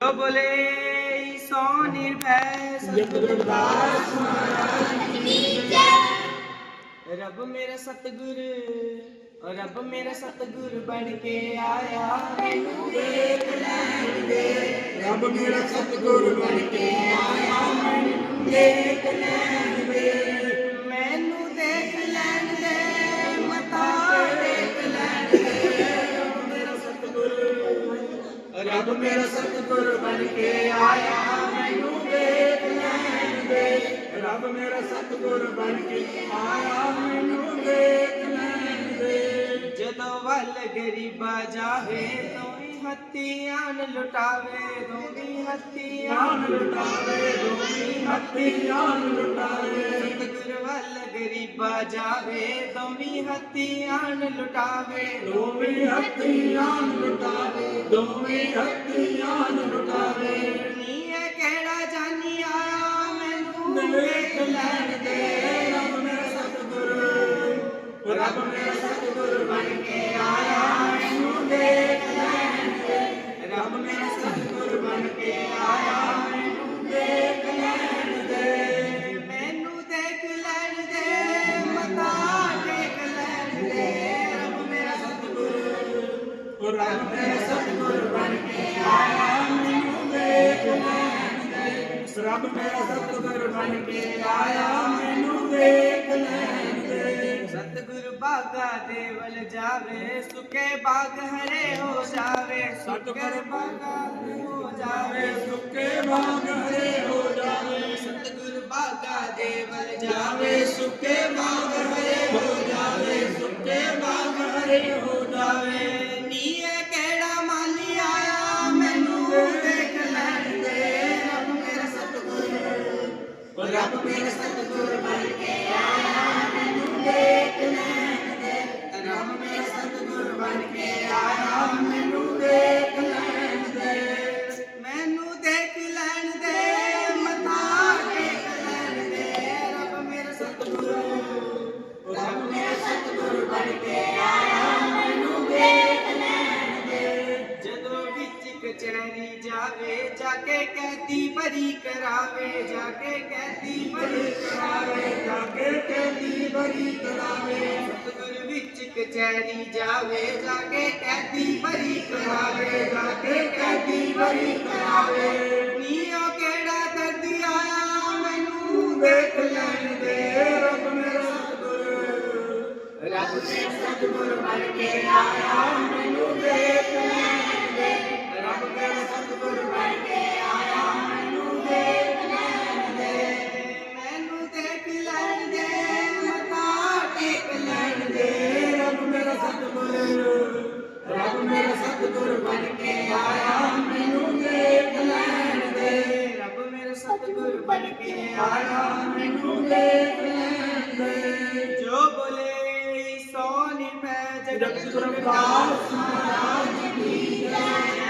ਜੋ ਬੋਲੇ ਸੋ ਨਿਰਭੈ ਸਤਿਗੁਰਦਾਸ ਰੱਬ ਮੇਰਾ ਸਤਿਗੁਰ ਓ ਰੱਬ ਮੇਰਾ ਸਤਿਗੁਰ ਬਣ ਕੇ ਆਇਆ ਮੈਨੂੰ ਦੇਖ ਲੈਣ ਦੇ ਰੱਬ ਮੇਰਾ ਸਤਿਗੁਰ ਬਣ ਕੇ ਆਇਆ ਮੈਨੂੰ ਦੇਖ ਲੈਣ ਦੇ ਮੈਨੂੰ ਦੇਖ ਲੈਣ ਦੇ ਮਤਾ ਦੇਖ ਲੈਣ ਦੇ ਰੱਬ ਮੇਰਾ ਸਤਿਗੁਰ ਬਣ ਕੇ ਆਇਆ ਮੈਨੂੰ ਦੇਖ ਲੈਣ ਦੇ। ਰੱਬ ਮੇਰਾ ਸਤਿਗੁਰ ਬਣ ਕੇ ਆਇਆ ਮੈਨੂੰ ਦੇਖ ਲੈਣ ਦੇ। ਜਦੋਂ ਵੱਲ ਗਰੀਬਾ ਜਾਵੇ, ਦੋਵੇਂ ਹੱਥੀਆਂ ਲੁਟਾਵੇ, ਦੋਵੇਂ ਹੱਥੀਆਂ ਲੁਟਾਵੇ, ਦੋਵੇਂ ਹੱਥੀ ਲੁਟਾਵੇ। ਸਤਿਗੁਰ ਵੱਲ ਗਰੀਬਾ ਜਾਵੇ, ਦੋਵੇਂ ਹੱਥੀਆਂ ਲੁਟਾਵੇ, ਦੋਵੇਂ ਹੱਥੀਆਂ ਲੁਟਾਵੇ, ਦੋਵੇਂ ਹੱਥੀਆਂ ਰੱਬ ਮੇਰਾ ਸਤਿਗੁਰ ਬਣ ਕੇ ਆਇਆ ਮੈਨੂੰ ਦੇਖ ਲੈਣ ਦੇ ਰੱਬ ਮੇਰਾ ਸਤਿਗੁਰ ਬਣ ਕੇ ਆਇਆ ਮੈਨੂੰ ਦੇਖ ਲੈਣ ਦੇ ਸਤਿਗੁਰ ਬਾਗਾ ਦੇ ਵੱਲ ਜਾਵੇ, ਸੁਕੇ ਬਾਗ ਹਰੇ ਹੋ ਜਾਵੇ। ਸਤਿਗੁਰ ਬਾਗਾ ਹੋ ਜਾਵੇ, ਸੁੱਕੇ ਬਾਗ ਹਰੇ ਹੋ ਜਾਵੇ। ਸਤਿਗੁਰ ਬਾਗਾ ਦੇ ਵੱਲ ਜਾਵੇ ਜਾਵੇ ਬਾਗ ਹਰੇ ਹੋ ਜਾਵੇ, ਸੁੱਕੇ ਬਾਗ ਹਰੇ ਹੋ ਜਾਵੇ। ਕਚਹਿਰੀ ਜਾ ਕੇ ਕੈਦੀ ਬਰੀ ਕਰਾਵੇ ਜਾ ਕੇ ਕੈਦੀ ਬਰੀ ਕਰਾਵੇ ਜਾ ਕੇ ਕੈਦੀ ਬਰੀ ਕਰਾਵੇ। ਸਤਿਗੁਰ ਵਿੱਚ ਕਚਹਿਰੀ ਜਾਵੇ ਜਾ ਕੇ ਕੈਦੀ ਬਰੀ ਕਰਾਵੇ ਜਾ ਕੇ ਕੈਦੀ ਬਰੀ ਕਰਾਵੇ। ਨੀਓ ਕਿਹੜਾ ਦਰਦੀ ਆਇਆ ਮੈਨੂੰ ਦੇਖ ਲੈਣ ਦੇ ਰੱਬ ਮੇਰਾ ਸਤਿਗੁਰ। ਰੱਬ ਮੇਰਾ ਸਤਿਗੁਰ ਬਣ ਕੇ ਆਇਆ। ਕੇ ਆਇਆ ਮੈਨੂੰ ਦੇਖ ਲੈਂਦੇ ਜੋ ਬੋਲੇ ਸੋਨੀ ਮੈਂ ਜਗਤ ਗੁਰੂ ਦਾਸ ਮਹਾਰਾਜ ਕੀ ਜੈ